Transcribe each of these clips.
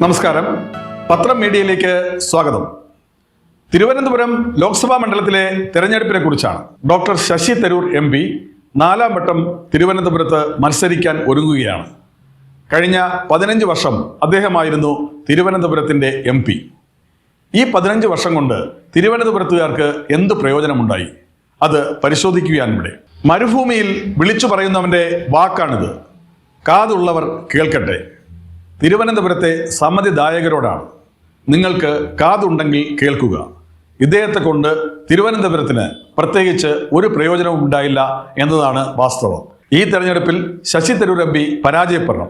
നമസ്കാരം. പത്രം മീഡിയയിലേക്ക് സ്വാഗതം. തിരുവനന്തപുരം ലോക്സഭാ മണ്ഡലത്തിലെ തെരഞ്ഞെടുപ്പിനെ കുറിച്ചാണ് doctor Shashi Tharoor M P നാലാം വട്ടം തിരുവനന്തപുരത്ത് മത്സരിക്കാൻ ഒരുങ്ങുകയാണ്. കഴിഞ്ഞ പതിനഞ്ച് വർഷം അദ്ദേഹമായിരുന്നു തിരുവനന്തപുരത്തിന്റെ എം പി. ഈ പതിനഞ്ച് വർഷം കൊണ്ട് തിരുവനന്തപുരത്തുകാർക്ക് എന്ത് പ്രയോജനമുണ്ടായി? അത് പരിശോധിക്കുകയാണ് ഇവിടെ. മരുഭൂമിയിൽ വിളിച്ചു പറയുന്നവന്റെ വാക്കാണിത്. കാതുള്ളവർ കേൾക്കട്ടെ. തിരുവനന്തപുരത്തെ സമ്മതിദായകരോടാണ്. നിങ്ങൾക്ക് കാതുണ്ടെങ്കിൽ കേൾക്കുക. ഇദ്ദേഹത്തെ കൊണ്ട് തിരുവനന്തപുരത്തിന് പ്രത്യേകിച്ച് ഒരു പ്രയോജനവും ഉണ്ടായില്ല എന്നതാണ് വാസ്തവം. ഈ തെരഞ്ഞെടുപ്പിൽ ശശി തരൂർ എം പി പരാജയപ്പെടണം.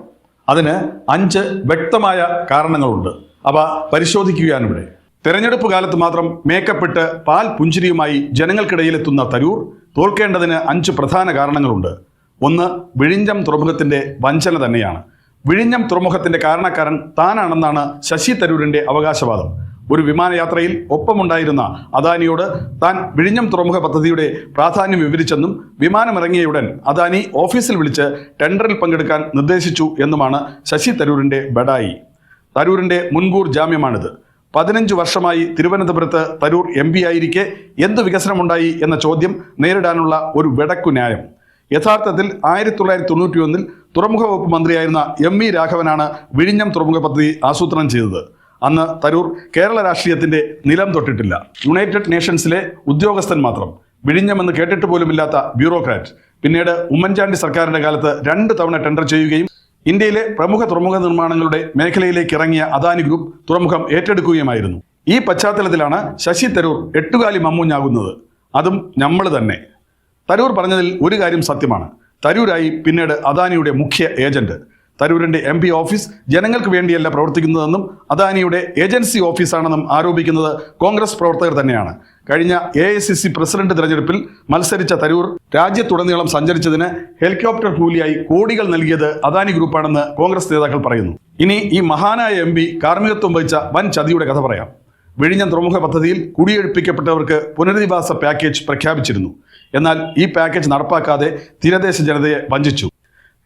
അതിന് അഞ്ച് വ്യക്തമായ കാരണങ്ങളുണ്ട്. അവ പരിശോധിക്കുകയാണ് ഇവിടെ. തെരഞ്ഞെടുപ്പ് കാലത്ത് മാത്രം മേക്കപ്പെട്ട് പാൽ പുഞ്ചിരിയുമായി ജനങ്ങൾക്കിടയിലെത്തുന്ന തരൂർ തോൽക്കേണ്ടതിന് അഞ്ച് പ്രധാന കാരണങ്ങളുണ്ട്. ഒന്ന് വിഴിഞ്ചം തുറമുഖത്തിന്റെ വഞ്ചന തന്നെയാണ്. വിഴിഞ്ഞം തുറമുഖത്തിന്റെ കാരണക്കാരൻ താനാണെന്നാണ് ശശി തരൂരിന്റെ അവകാശവാദം. ഒരു വിമാനയാത്രയിൽ ഒപ്പമുണ്ടായിരുന്ന അദാനിയോട് താൻ വിഴിഞ്ഞം തുറമുഖ പദ്ധതിയുടെ പ്രാധാന്യം വിവരിച്ചെന്നും വിമാനമിറങ്ങിയയുടൻ അദാനി ഓഫീസിൽ വിളിച്ച് ടെൻഡറിൽ പങ്കെടുക്കാൻ നിർദ്ദേശിച്ചു എന്നുമാണ് ശശി തരൂരിന്റെ ബഡായി. തരൂരിന്റെ മുൻകൂർ ജാമ്യമാണിത്. പതിനഞ്ച് വർഷമായി തിരുവനന്തപുരത്ത് തരൂർ എം പി ആയിരിക്കെ എന്ത് വികസനമുണ്ടായി എന്ന ചോദ്യം നേരിടാനുള്ള ഒരു വെടക്കു ന്യായം. യഥാർത്ഥത്തിൽ ആയിരത്തി തൊള്ളായിരത്തി തൊണ്ണൂറ്റി ഒന്നിൽ തുറമുഖ വകുപ്പ് മന്ത്രിയായിരുന്ന എം വി രാഘവനാണ് വിഴിഞ്ഞം തുറമുഖ പദ്ധതി ആസൂത്രണം ചെയ്തത്. അന്ന് തരൂർ കേരള രാഷ്ട്രീയത്തിന്റെ നിലം തൊട്ടിട്ടില്ല. യുണൈറ്റഡ് നേഷൻസിലെ ഉദ്യോഗസ്ഥൻ മാത്രം. വിഴിഞ്ഞം എന്ന് കേട്ടിട്ട് പോലുമില്ലാത്ത ബ്യൂറോക്രാറ്റ്. പിന്നീട് ഉമ്മൻചാണ്ടി സർക്കാരിന്റെ കാലത്ത് രണ്ട് തവണ ടെൻഡർ ചെയ്യുകയും ഇന്ത്യയിലെ പ്രമുഖ തുറമുഖ നിർമ്മാണങ്ങളുടെ മേഖലയിലേക്ക് ഇറങ്ങിയ അദാനി ഗ്രൂപ്പ് തുറമുഖം ഏറ്റെടുക്കുകയുമായിരുന്നു. ഈ പശ്ചാത്തലത്തിലാണ് ശശി തരൂർ എട്ടുകാലി മമ്മൂഞ്ഞാകുന്നത്. അതും നമ്മൾ തന്നെ. തരൂർ പറഞ്ഞതിൽ ഒരു കാര്യം സത്യമാണ്. തരൂരായി പിന്നീട് അദാനിയുടെ മുഖ്യ ഏജന്റ്. തരൂരിന്റെ എം പി ഓഫീസ് ജനങ്ങൾക്ക് വേണ്ടിയല്ല പ്രവർത്തിക്കുന്നതെന്നും അദാനിയുടെ ഏജൻസി ഓഫീസാണെന്നും ആരോപിക്കുന്നത് കോൺഗ്രസ് പ്രവർത്തകർ തന്നെയാണ്. കഴിഞ്ഞ A I C C president തെരഞ്ഞെടുപ്പിൽ മത്സരിച്ച തരൂർ രാജ്യത്തുടനീളം സഞ്ചരിച്ചതിന് ഹെലികോപ്റ്റർ കൂലിയായി കോടികൾ നൽകിയത് അദാനി ഗ്രൂപ്പാണെന്ന് കോൺഗ്രസ് നേതാക്കൾ പറയുന്നു. ഇനി ഈ മഹാനായ എം പി കാർമ്മികത്വം വഹിച്ച വൻ ചതിയുടെ കഥ പറയാം. വിഴിഞ്ഞം തുറമുഖ പദ്ധതിയിൽ കുടിയൊഴിപ്പിക്കപ്പെട്ടവർക്ക് പുനരധിവാസ പാക്കേജ് പ്രഖ്യാപിച്ചിരുന്നു. എന്നാൽ ഈ പാക്കേജ് നടപ്പാക്കാതെ തീരദേശ ജനതയെ വഞ്ചിച്ചു.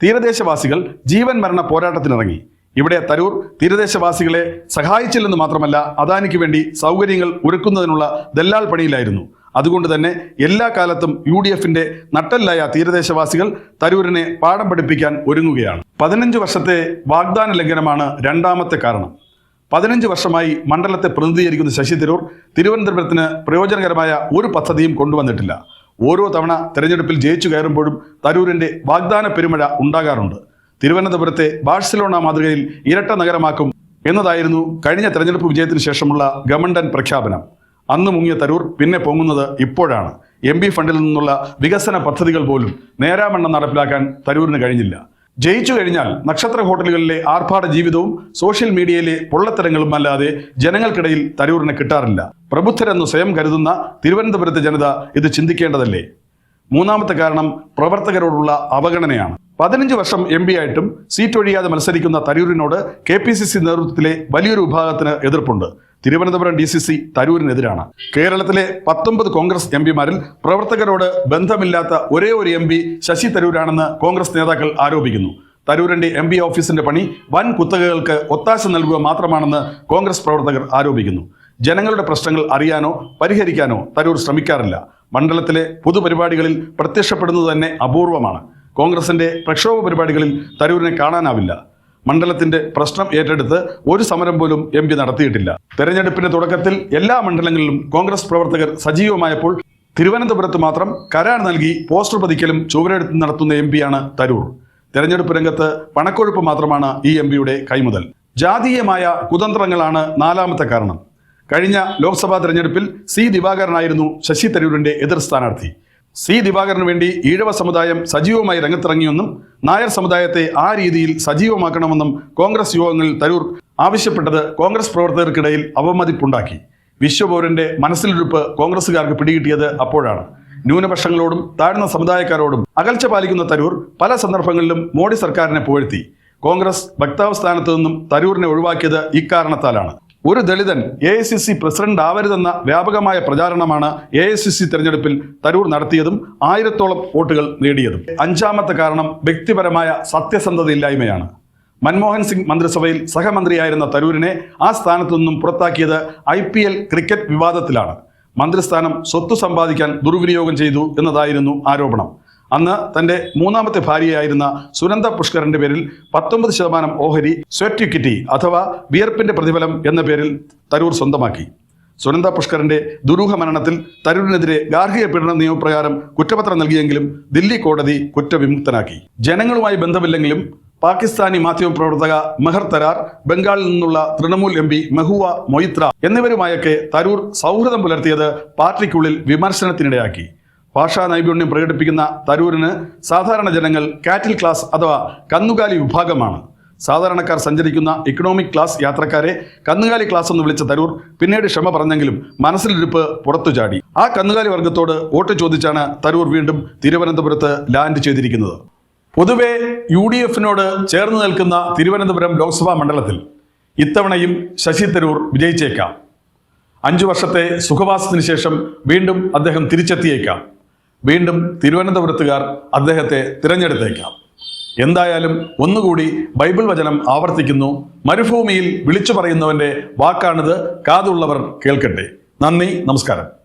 തീരദേശവാസികൾ ജീവൻ മരണ പോരാട്ടത്തിനിറങ്ങി. ഇവിടെ തരൂർ തീരദേശവാസികളെ സഹായിച്ചില്ലെന്ന് മാത്രമല്ല അദാനിക്ക് വേണ്ടി സൗകര്യങ്ങൾ ഒരുക്കുന്നതിനുള്ള ദല്ലാൽ പണിയിലായിരുന്നു. അതുകൊണ്ട് തന്നെ എല്ലാ കാലത്തും യു ഡി എഫിന്റെ നട്ടല്ലായ തീരദേശവാസികൾ തരൂരിനെ പാഠം പഠിപ്പിക്കാൻ ഒരുങ്ങുകയാണ്. പതിനഞ്ച് വർഷത്തെ വാഗ്ദാന ലംഘനമാണ് രണ്ടാമത്തെ കാരണം. പതിനഞ്ച് വർഷമായി മണ്ഡലത്തെ പ്രതിനിധീകരിക്കുന്ന ശശി തരൂർ തിരുവനന്തപുരത്തിന് പ്രയോജനകരമായ ഒരു പദ്ധതിയും കൊണ്ടുവന്നിട്ടില്ല. ഓരോ തവണ തെരഞ്ഞെടുപ്പിൽ ജയിച്ചു കയറുമ്പോഴും തരൂരിന്റെ വാഗ്ദാന പെരുമഴ ഉണ്ടാകാറുണ്ട്. തിരുവനന്തപുരത്തെ ബാഴ്സലോണ മാതൃകയിൽ ഇരട്ട നഗരമാക്കും എന്നതായിരുന്നു കഴിഞ്ഞ തെരഞ്ഞെടുപ്പ് വിജയത്തിന് ശേഷമുള്ള ഗവൺമെന്റ് പ്രഖ്യാപനം. അന്ന് മുങ്ങിയ തരൂർ പിന്നെ പൊങ്ങുന്നത് ഇപ്പോഴാണ്. എം ഫണ്ടിൽ നിന്നുള്ള വികസന പദ്ധതികൾ പോലും നേരാമണ്ണം നടപ്പിലാക്കാൻ തരൂരിന് കഴിഞ്ഞില്ല. ജയിച്ചു കഴിഞ്ഞാൽ നക്ഷത്ര ഹോട്ടലുകളിലെ ആർഭാട ജീവിതവും സോഷ്യൽ മീഡിയയിലെ പൊള്ളത്തരങ്ങളും അല്ലാതെ ജനങ്ങൾക്കിടയിൽ തരൂരിന് കിട്ടാറില്ല. പ്രബുദ്ധരെന്ന് സ്വയം കരുതുന്ന തിരുവനന്തപുരത്തെ ജനത ഇത് ചിന്തിക്കേണ്ടതല്ലേ? മൂന്നാമത്തെ കാരണം പ്രവർത്തകരോടുള്ള അവഗണനയാണ്. പതിനഞ്ച് വർഷം എം പി ആയിട്ടും സീറ്റ് ഒഴിയാതെ മത്സരിക്കുന്ന തരൂരിനോട് കെ പി സി സി നേതൃത്വത്തിലെ വലിയൊരു വിഭാഗത്തിന് എതിർപ്പുണ്ട്. തിരുവനന്തപുരം ഡി സി സി തരൂരിനെതിരാണ്. കേരളത്തിലെ പത്തൊമ്പത് കോൺഗ്രസ് എം പിമാരിൽ പ്രവർത്തകരോട് ബന്ധമില്ലാത്ത ഒരേ ഒരു എം പി ശശി തരൂരാണെന്ന് കോൺഗ്രസ് നേതാക്കൾ ആരോപിക്കുന്നു. തരൂരിന്റെ എം പി ഓഫീസിന്റെ പണി വൻ കുത്തകകൾക്ക് ഒത്താശ നൽകുക മാത്രമാണെന്ന് കോൺഗ്രസ് പ്രവർത്തകർ ആരോപിക്കുന്നു. ജനങ്ങളുടെ പ്രശ്നങ്ങൾ അറിയാനോ പരിഹരിക്കാനോ തരൂർ ശ്രമിക്കാറില്ല. മണ്ഡലത്തിലെ പൊതുപരിപാടികളിൽ പ്രത്യക്ഷപ്പെടുന്നത് തന്നെ അപൂർവമാണ്. കോൺഗ്രസിന്റെ പ്രക്ഷോഭ പരിപാടികളിൽ തരൂരിനെ കാണാനാവില്ല. മണ്ഡലത്തിന്റെ പ്രശ്നം ഏറ്റെടുത്ത് ഒരു സമരം പോലും എം പി നടത്തിയിട്ടില്ല. തെരഞ്ഞെടുപ്പിന്റെ തുടക്കത്തിൽ എല്ലാ മണ്ഡലങ്ങളിലും കോൺഗ്രസ് പ്രവർത്തകർ സജീവമായപ്പോൾ തിരുവനന്തപുരത്ത് മാത്രം കരാർ നൽകി പോസ്റ്റർ പതിക്കലും ചുവരെടുത്ത് നടത്തുന്ന എം പിയാണ് തരൂർ. തെരഞ്ഞെടുപ്പ് രംഗത്ത് പണക്കൊഴുപ്പ് മാത്രമാണ് ഈ എം പിയുടെ കൈമുതൽ. ജാതീയമായ കുതന്ത്രങ്ങളാണ് നാലാമത്തെ കാരണം. കഴിഞ്ഞ ലോക്സഭാ തെരഞ്ഞെടുപ്പിൽ സി ദിവാകരനായിരുന്നു ശശി തരൂരിന്റെ എതിർ സ്ഥാനാർത്ഥി. സി ദിവാകരന് വേണ്ടി ഈഴവ സമുദായം സജീവമായി രംഗത്തിറങ്ങിയെന്നും നായർ സമുദായത്തെ ആ രീതിയിൽ സജീവമാക്കണമെന്നും കോൺഗ്രസ് യോഗങ്ങളിൽ തരൂർ ആവശ്യപ്പെട്ടത് കോൺഗ്രസ് പ്രവർത്തകർക്കിടയിൽ അവമതിപ്പുണ്ടാക്കി. വിശ്വപൗരന്റെ മനസ്സിലിരുപ്പ് കോൺഗ്രസുകാർക്ക് പിടികിട്ടിയത് അപ്പോഴാണ്. ന്യൂനപക്ഷങ്ങളോടും താഴ്ന്ന സമുദായക്കാരോടും അകൽച്ച പാലിക്കുന്ന തരൂർ പല സന്ദർഭങ്ങളിലും മോഡി സർക്കാരിനെ പുകഴ്ത്തി. കോൺഗ്രസ് വക്താവ് സ്ഥാനത്തു നിന്നും തരൂരിനെ ഒഴിവാക്കിയത് ഇക്കാരണത്താലാണ്. ഒരു ദളിതൻ A I C C president ആവരുതെന്ന വ്യാപകമായ പ്രചാരണമാണ് എ ഐ സി സി തെരഞ്ഞെടുപ്പിൽ തരൂർ നടത്തിയതും ആയിരത്തോളം വോട്ടുകൾ നേടിയതും. അഞ്ചാമത്തെ കാരണം വ്യക്തിപരമായ സത്യസന്ധതയില്ലായ്മയാണ്. മൻമോഹൻ സിംഗ് മന്ത്രിസഭയിൽ സഹമന്ത്രിയായിരുന്ന തരൂരിനെ ആ സ്ഥാനത്തു നിന്നും പുറത്താക്കിയത് ഐ പി എൽ ക്രിക്കറ്റ് വിവാദത്തിലാണ്. മന്ത്രിസ്ഥാനം സ്വത്ത് സമ്പാദിക്കാൻ ദുർവിനിയോഗം ചെയ്തു എന്നതായിരുന്നു ആരോപണം. അന്ന് തന്റെ മൂന്നാമത്തെ ഭാര്യയായിരുന്ന സുനന്ദ പുഷ്കറിന്റെ പേരിൽ പത്തൊമ്പത് ശതമാനം ഓഹരി സ്വെറ്റ് ഇക്വിറ്റി അഥവാ വിയർപ്പിന്റെ പ്രതിഫലം എന്ന പേരിൽ തരൂർ സ്വന്തമാക്കി. സുനന്ദ പുഷ്കറിന്റെ ദുരൂഹ മരണത്തിൽ തരൂരിനെതിരെ ഗാർഹിക പീഡന നിയമപ്രകാരം കുറ്റപത്രം നൽകിയെങ്കിലും ദില്ലി കോടതി കുറ്റവിമുക്തനാക്കി. ജനങ്ങളുമായി ബന്ധമില്ലെങ്കിലും പാകിസ്ഥാനി മാധ്യമപ്രവർത്തക മെഹർ തരാർ ബംഗാളിൽ നിന്നുള്ള തൃണമൂൽ എം പി മെഹുവ മൊയ്ത്ര എന്നിവരുമായൊക്കെ തരൂർ സൗഹൃദം പുലർത്തിയത് പാർട്ടിക്കുള്ളിൽ വിമർശനത്തിനിടയാക്കി. ഭാഷാ നൈപുണ്യം പ്രകടിപ്പിക്കുന്ന തരൂരിന് സാധാരണ ജനങ്ങൾ കാറ്റിൽ ക്ലാസ് അഥവാ കന്നുകാലി വിഭാഗമാണ്. സാധാരണക്കാർ സഞ്ചരിക്കുന്ന ഇക്കണോമിക് ക്ലാസ് യാത്രക്കാരെ കന്നുകാലി ക്ലാസ് എന്ന് വിളിച്ച തരൂർ പിന്നീട് ക്ഷമ പറഞ്ഞെങ്കിലും മനസ്സിലിരുപ്പ് പുറത്തു ചാടി. ആ കന്നുകാലി വർഗത്തോട് വോട്ട് ചോദിച്ചാണ് തരൂർ വീണ്ടും തിരുവനന്തപുരത്ത് ലാൻഡ് ചെയ്തിരിക്കുന്നത്. പൊതുവെ യു ഡി എഫിനോട് ചേർന്ന് നിൽക്കുന്ന തിരുവനന്തപുരം ലോക്സഭാ മണ്ഡലത്തിൽ ഇത്തവണയും ശശി തരൂർ വിജയിച്ചേക്കാം. അഞ്ചു വർഷത്തെ സുഖവാസത്തിന് ശേഷം വീണ്ടും അദ്ദേഹം തിരിച്ചെത്തിയേക്കാം. വീണ്ടും തിരുവനന്തപുരത്തുകാർ അദ്ദേഹത്തെ തിരഞ്ഞെടുത്തേക്കാം. എന്തായാലും ഒന്നുകൂടി ബൈബിൾ വചനം ആവർത്തിക്കുന്നു. മരുഭൂമിയിൽ വിളിച്ചു പറയുന്നവന്റെ വാക്കാണിത്. കാതുള്ളവർ കേൾക്കട്ടെ. നന്ദി നമസ്കാരം.